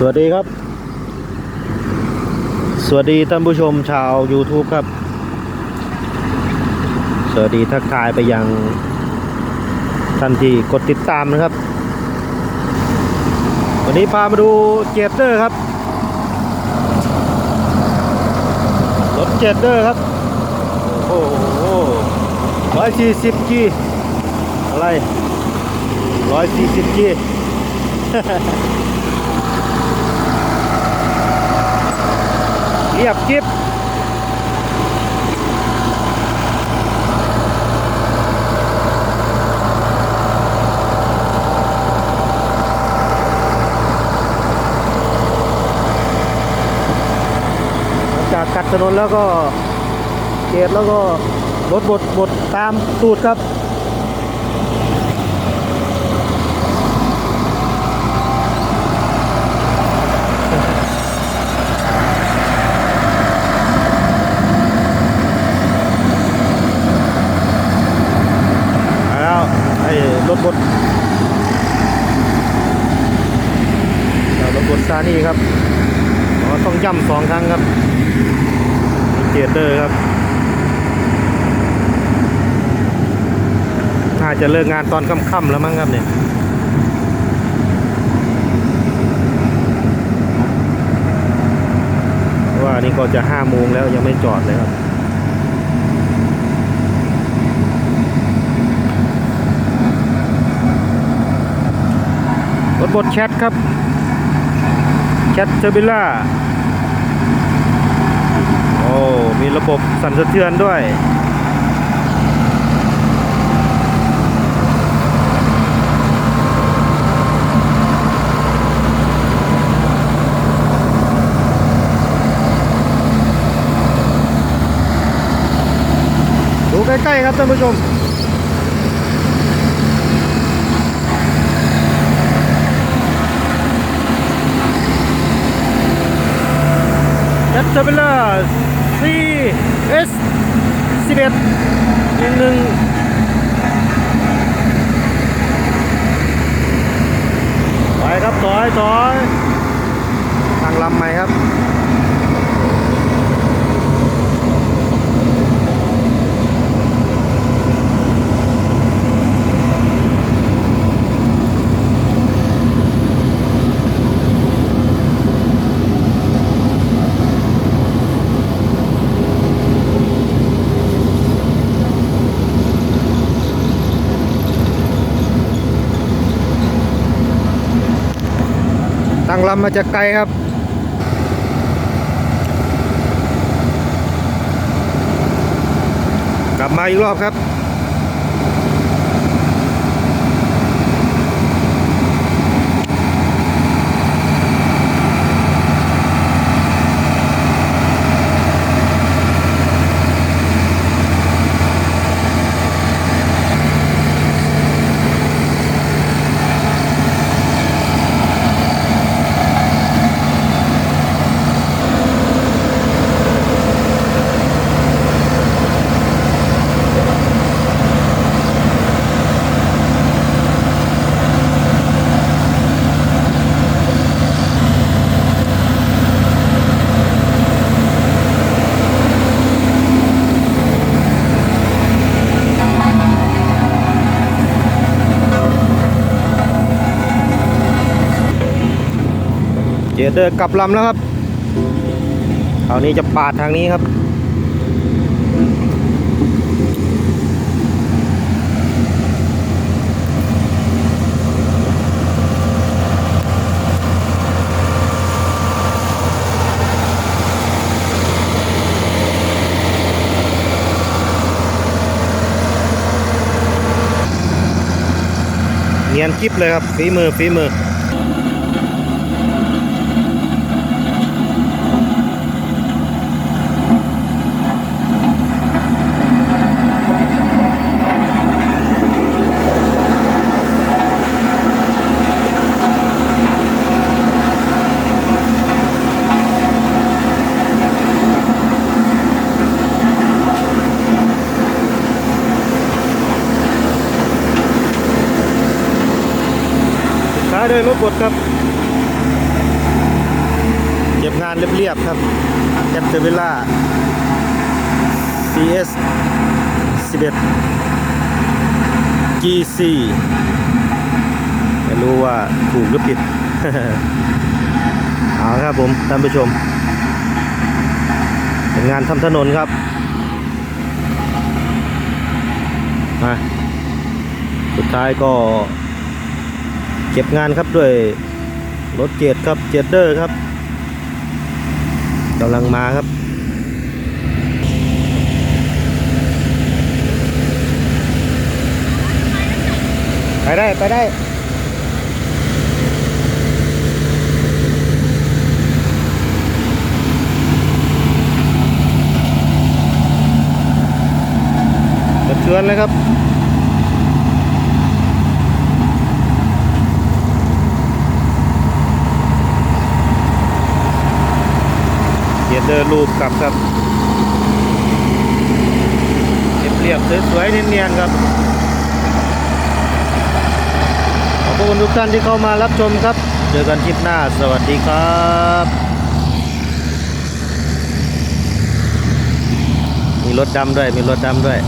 สวัสดีครับ สวัสดีท่านผู้ชมชาว YouTube ครับ สวัสดีทักทายไปยังท่านที่กดติดตามนะครับ วันนี้พามาดูเจเตอร์ครับ รถเจเตอร์ครับ โอ้โหร้อยสี่สิบจีอะไรร้อยสี่สิบจี เรียบกิบจากกัดถนนแล้วก็เกตแล้วก็รถบดบดตามตูดครับ มาแล้วไรถบดรถบดซานี่ครับต้องย่ำสองครั้งครับเจเตอร์ครับ น่าจะเลิกงานตอนค่ำๆแล้วมั้งครับเนี่ยเพราะว่านี่ก็จะห้าโมงแล้วยังไม่จอดเลยครับ รถบดแชทครับ แชทเทอร์บิล่า โอ้ มีระบบสั่นสะเทือนด้วยดูใกล้ ๆ ครับท่านผู้ชม ยัตเทอร์เบล่า CS 11หนึ่งหนึ่งไปครับต่อยต่อยทางลำใหม่ครับ งลำมาจากไกลครับกลับมาอีกรอบครับ เจเดอร์กลับลำแล้วครับคราวนี้จะปาดทางนี้ครับ เนียนกิ๊บเลยครับฝีมือฝีมือ ด้วยรถบดครับงานเรียบๆครับแคปเทเวล่า CS 11 GC ไม่รู้ว่าถูกหรือผิดเอาครับผมท่านผู้ชมเป็นงานทำถนนครับมาสุดท้ายก็ เก็บงานครับด้วยรถเจ็ดครับเจ็ดเดอร์ครับกำลังมาครับไปได้ ไปได้กระเทือนเลยครับ เดี๋ยวเดินรูปกลับครับเรียบๆสวยๆเนียนๆครับขอบคุณทุกท่านที่เข้ามารับชมครับ เจอกันคลิปหน้าสวัสดีครับมีรถดำด้วยมีรถดำด้วย